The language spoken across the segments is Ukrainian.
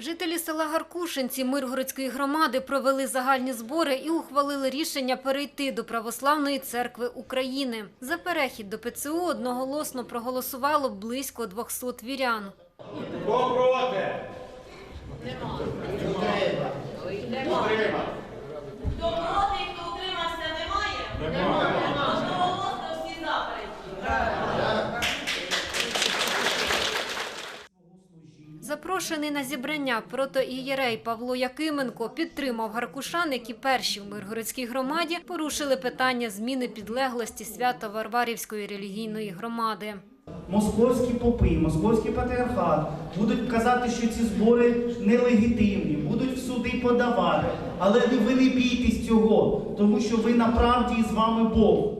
Жителі села Гаркушинці Миргородської громади провели загальні збори і ухвалили рішення перейти до Православної церкви України. За перехід до ПЦУ одноголосно проголосувало близько 200 вірян. Хто проти? Хто Запрошений на зібрання протоієрей Павло Якименко підтримав гаркушан, які перші в Миргородській громаді порушили питання зміни підлеглості свято Варварівської релігійної громади. Московські попи, московський патріархат будуть казати, що ці збори нелегітимні, будуть в суди подавати. Але ви не бійтесь цього, тому що ви на правді і з вами Бог.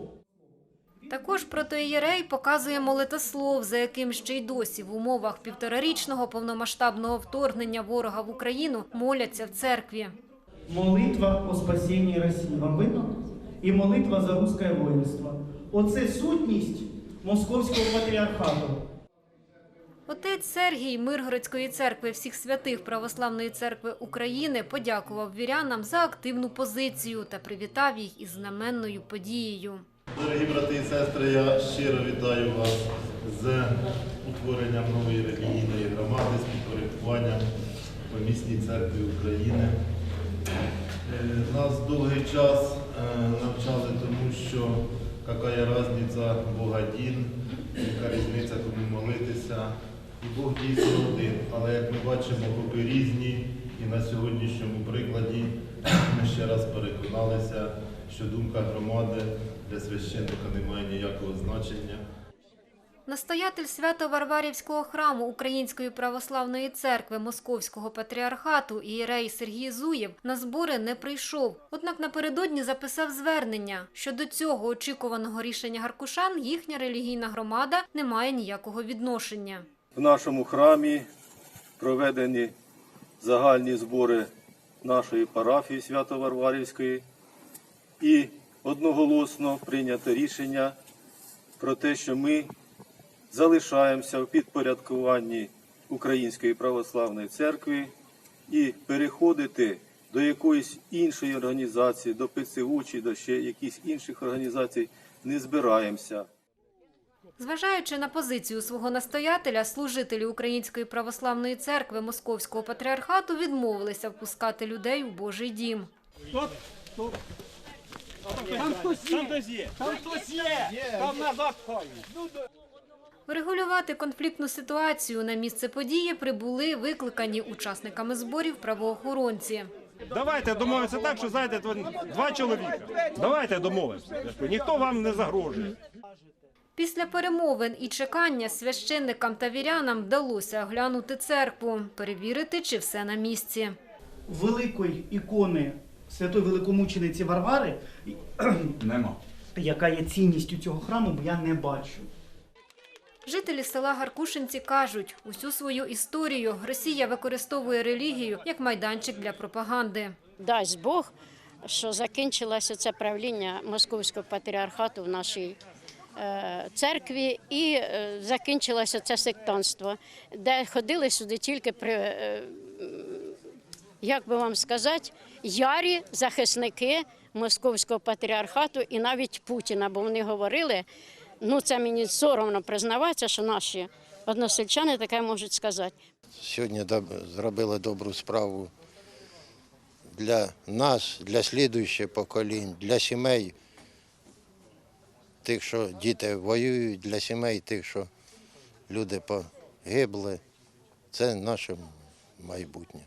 Також протоієрей показує молитослов, за яким ще й досі в умовах півторарічного повномасштабного вторгнення ворога в Україну моляться в церкві. Молитва о спасінні Росії. Вам видно? І молитва за русське воїнство. Оце сутність московського патріархату. Отець Сергій Миргородської церкви всіх святих Православної церкви України подякував вірянам за активну позицію та привітав їх із знаменною подією. Дорогі брати і сестри, я щиро вітаю вас з утворенням нової релігійної громади, з підпорядкуванням помісній церкві України. Е, Нас довгий час е, навчали тому, що яка різниця Бог один, яка різниця кому молитися. І Бог дійсно один. Але як ми бачимо, попи різні, і на сьогоднішньому прикладі ми ще раз переконалися, що думка громади для священника не має ніякого значення. Настоятель Свято-Варварівського храму Української православної церкви Московського патріархату ієрей Сергій Зуєв на збори не прийшов. Однак напередодні записав звернення. Щодо цього очікуваного рішення Гаркушан їхня релігійна громада не має ніякого відношення. В нашому храмі проведені загальні збори нашої парафії Свято-Варварівської і одноголосно прийнято рішення про те, що ми залишаємося в підпорядкуванні Української православної церкви і переходити до якоїсь іншої організації, до ПЦУ чи до ще якихось інших організацій не збираємося. Зважаючи на позицію свого настоятеля, служителі Української православної церкви Московського патріархату відмовилися впускати людей у Божий дім. Там хтось є. Там хтось є. Там назад ходять. Врегулювати конфліктну ситуацію на місце події прибули викликані учасниками зборів правоохоронці. Давайте домовимося так, що зайде два чоловіка. Давайте домовимося. Ніхто вам не загрожує. Після перемовин і чекання священникам та вірянам вдалося оглянути церкву, перевірити, чи все на місці. Великої ікони святої великомучениці Варвари, Нема. яка є цінністю цього храму, я не бачу. Жителі села Гаркушинці кажуть, усю свою історію Росія використовує релігію як майданчик для пропаганди. дасть Бог, що закінчилося це правління московського патріархату в нашій е, церкві і е, закінчилося це сектанство, де ходили сюди тільки при, е, як би вам сказати, ярі захисники московського патріархату і навіть Путіна, бо вони говорили, ну це мені соромно признаватися, що наші односельчани таке можуть сказати. Сьогодні зробили добру справу для нас, для слідуючих поколінь, для сімей тих, що діти воюють, для сімей тих, що люди погибли. Це наше майбутнє.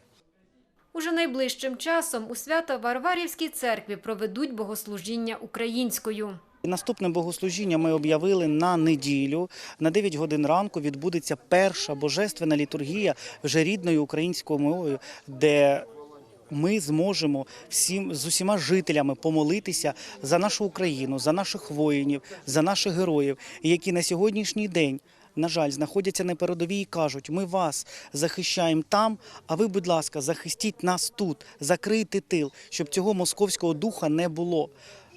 Уже найближчим часом у Свято-Варварівській церкві проведуть богослужіння українською. Наступне богослужіння ми об'явили на неділю. На 9 годин ранку відбудеться перша божественна літургія вже рідною українською мовою, де ми зможемо всім з усіма жителями помолитися за нашу Україну, за наших воїнів, за наших героїв, які на сьогоднішній день. На жаль, знаходяться на передовій і кажуть, ми вас захищаємо там, а ви, будь ласка, захистіть нас тут, закрийте тил, щоб цього московського духа не було.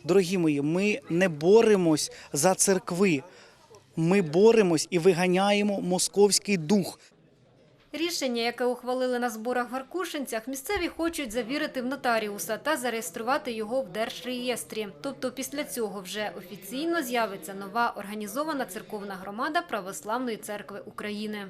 Дорогі мої, ми не боремось за церкви. Ми боремось і виганяємо московський дух. Рішення, яке ухвалили на зборах в Аркушинцях, місцеві хочуть завірити в нотаріуса та зареєструвати його в держреєстрі. Тобто після цього вже офіційно з'явиться нова організована церковна громада Православної церкви України.